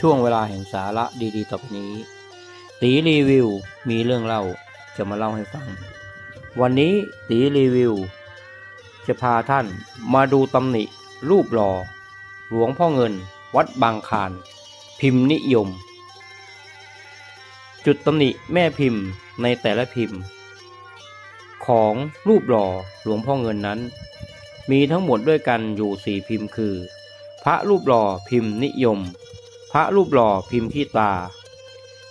ช่วงเวลาแห่งสาระดีๆต่อไปนี้ ตีรีวิวมีเรื่องเล่าจะมาเล่าให้ฟัง วันนี้ตีรีวิว จะพาท่านมาดูตำหนิ รูปหล่อหลวงพ่อเงิน วัดบางคารพิมพ์นิยม จุดตำหนิแม่พิมพ์ในแต่ละพิมพ์ ของรูปหล่อหลวงพ่อเงินนั้น มีทั้งหมดด้วยกันอยู่สี่พิมพ์คือ พระรูปหล่อพิมพ์นิยม พระรูปหล่อพิมพ์ที่ตา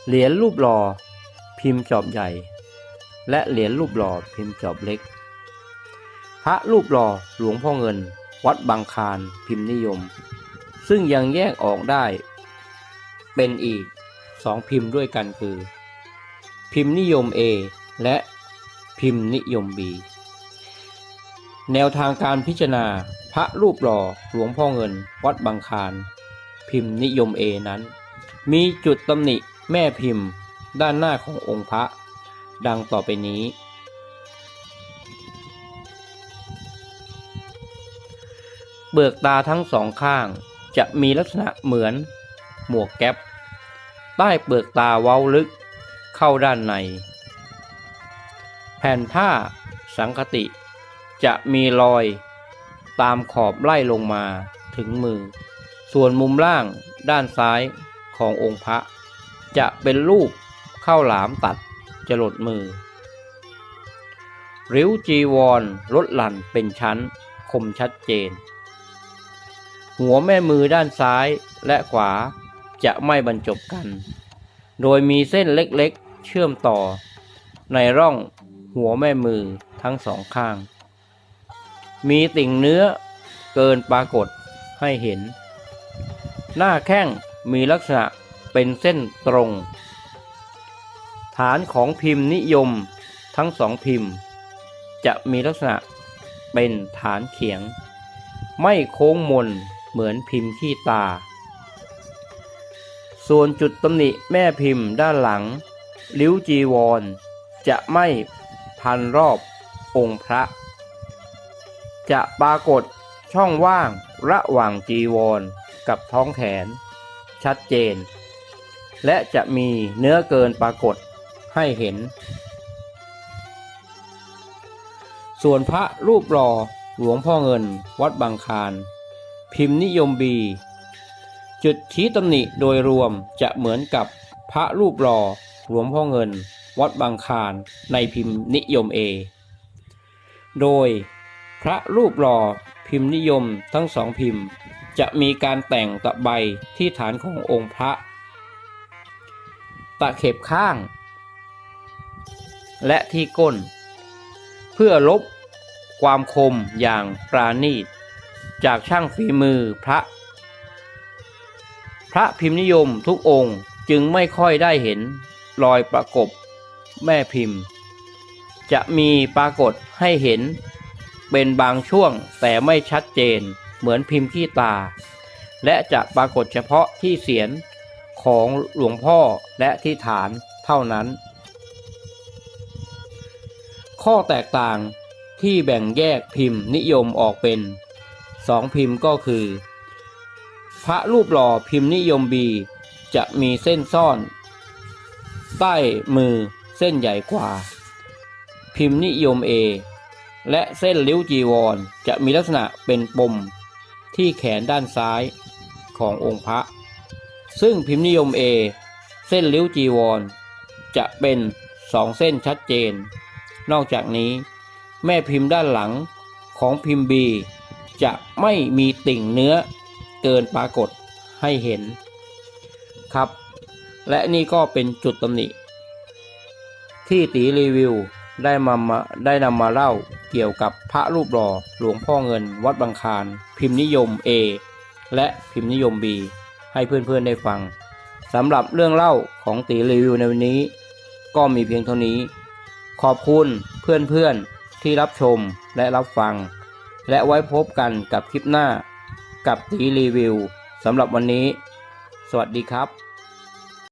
เหรียญรูปหล่อพิมพ์จอบใหญ่ และเหรียญรูปหล่อพิมพ์จอบเล็ก พระรูปหล่อหลวงพ่อเงิน วัดบางคารพิมพ์นิยม ซึ่งยังแยกออกได้ เป็นอีกสองพิมพ์ด้วยกันคือ พิมพ์นิยม A และพิมพ์นิยม B แนวทางการพิจารณาพระรูปหล่อหลวงพ่อเงิน วัดบางคาร พิมพ์นิยม A นั้น มีจุดตำหนิแม่พิมพ์ด้านหน้าขององค์พระ ดังต่อไปนี้ เบิกตาทั้งสองข้างจะมีลักษณะเหมือน หมวกแก๊ปใต้เปลือกตาเว้าลึกเข้าด้านใน แผ่นผ้าสังคติจะมีรอยตามขอบไล่ลงมาถึงมือ ส่วนมุมล่างด้านซ้ายขององค์พระ จะเป็นรูปข้าวหลามตัดจรดมือ ริ้วจีวรลดหลั่นเป็นชั้นคมชัดเจน หัวแม่มือด้านซ้ายและขวาจะไม่บรรจบกัน โดยมีเส้นเล็กๆเชื่อมต่อ ในร่องหัวแม่มือทั้งสองข้าง มีติ่งเนื้อเกินปรากฏให้เห็น หน้าแข้งมีลักษณะเป็นเส้นตรง ฐานของพิมพ์นิยมทั้งสองพิมพ์ จะมีลักษณะเป็นฐานเขียง ไม่โค้งมนเหมือนพิมพ์ขี้ตา ส่วนจุดตำหนิแม่พิมพ์ด้านหลังลิ้วจีวร จะไม่พันรอบองค์พระ จะปรากฏช่องว่างระหว่างจีวร กับท้องแขน ชัดเจน และจะมีเนื้อเกินปรากฏให้เห็น ส่วนพระรูปหล่อหลวงพ่อเงินวัดบางคารพิมพ์นิยมบี จุดชี้ตำหนิโดยรวมจะเหมือนกับพระรูปหล่อหลวงพ่อเงิน วัดบางคารในพิมพ์นิยมเอ โดยพระรูปหล่อพิมพ์นิยมทั้งสองพิมพ์ จะมีการแต่งตะไบที่ฐานขององค์พระ ตะเข็บข้าง และที่ก้น เพื่อลบความคมอย่างปราณีต จากช่างฝีมือพระ พระพิมพ์นิยมทุกองค์จึงไม่ค่อยได้เห็นรอยประกบแม่พิมพ์ จะมีปรากฏให้เห็นเป็นบางช่วงแต่ไม่ชัดเจน เหมือนพิมพ์ขี้ตา และจะปรากฏเฉพาะที่เสียนของหลวงพ่อและที่ฐานเท่านั้น ข้อแตกต่างที่แบ่งแยกพิมพ์นิยมออกเป็นสองพิมพ์ก็คือ พระรูปหล่อพิมพ์นิยมบีจะมีเส้นซ่อน ใต้มือเส้นใหญ่กว่า พิมพ์นิยม A และเส้นลิ้วจีวรจะมีลักษณะเป็นปม ที่แขนด้านซ้ายขององค์พระ ซึ่งพิมพ์นิยม A เส้นลิ้วจีวร จะเป็นสองเส้นชัดเจน นอกจากนี้ แม่พิมพ์ด้านหลังของพิมพ์ B จะไม่มีติ่งเนื้อเกินปรากฏให้เห็นครับ และนี่ก็เป็นจุดตำหนิ ที่ตีรีวิว ได้มามาได้นำมาเล่าเกี่ยวกับพระรูปหล่อหลวงพ่อเงินวัดบางคาร พิมพ์นิยม A และพิมพ์นิยม B ให้เพื่อนๆได้ฟังสำหรับเรื่องเล่าของตีรีวิวในวันนี้ ก็มีเพียงเท่านี้ ขอบคุณเพื่อนๆที่รับชมและรับฟัง และไว้พบกันกับคลิปหน้า กับตีรีวิวสำหรับวันนี้ สวัสดีครับ